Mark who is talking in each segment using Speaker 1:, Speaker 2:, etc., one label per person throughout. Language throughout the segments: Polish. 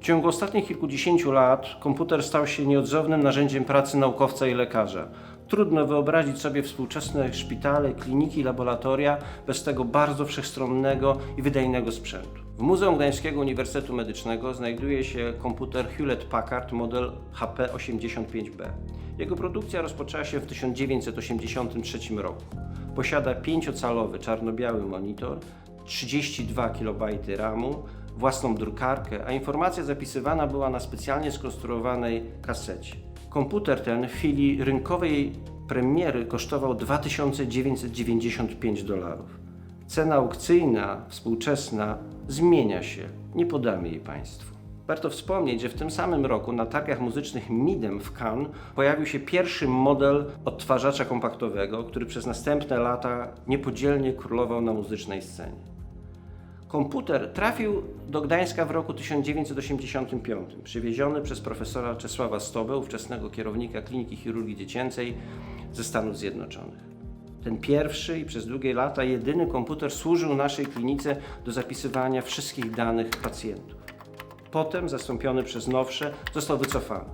Speaker 1: W ciągu ostatnich kilkudziesięciu lat komputer stał się nieodzownym narzędziem pracy naukowca i lekarza. Trudno wyobrazić sobie współczesne szpitale, kliniki, laboratoria bez tego bardzo wszechstronnego i wydajnego sprzętu. W Muzeum Gdańskiego Uniwersytetu Medycznego znajduje się komputer Hewlett-Packard model HP85B. Jego produkcja rozpoczęła się w 1983 roku. Posiada 5-calowy czarno-biały monitor, 32 KB RAMu, własną drukarkę, a informacja zapisywana była na specjalnie skonstruowanej kasecie. Komputer ten w chwili rynkowej premiery kosztował 2995 dolarów. Cena aukcyjna, współczesna, zmienia się. Nie podamy jej Państwu. Warto wspomnieć, że w tym samym roku na targach muzycznych Midem w Cannes pojawił się pierwszy model odtwarzacza kompaktowego, który przez następne lata niepodzielnie królował na muzycznej scenie. Komputer trafił do Gdańska w roku 1985, przywieziony przez profesora Czesława Stobę, ówczesnego kierownika Kliniki Chirurgii Dziecięcej ze Stanów Zjednoczonych. Ten pierwszy i przez długie lata jedyny komputer służył naszej klinice do zapisywania wszystkich danych pacjentów. Potem, zastąpiony przez nowsze, został wycofany.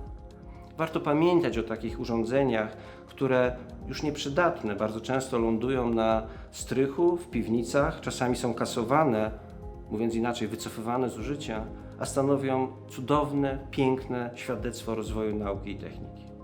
Speaker 1: Warto pamiętać o takich urządzeniach, które już nieprzydatne, bardzo często lądują na strychu, w piwnicach, czasami są kasowane, mówiąc inaczej, wycofywane z użycia, a stanowią cudowne, piękne świadectwo rozwoju nauki i techniki.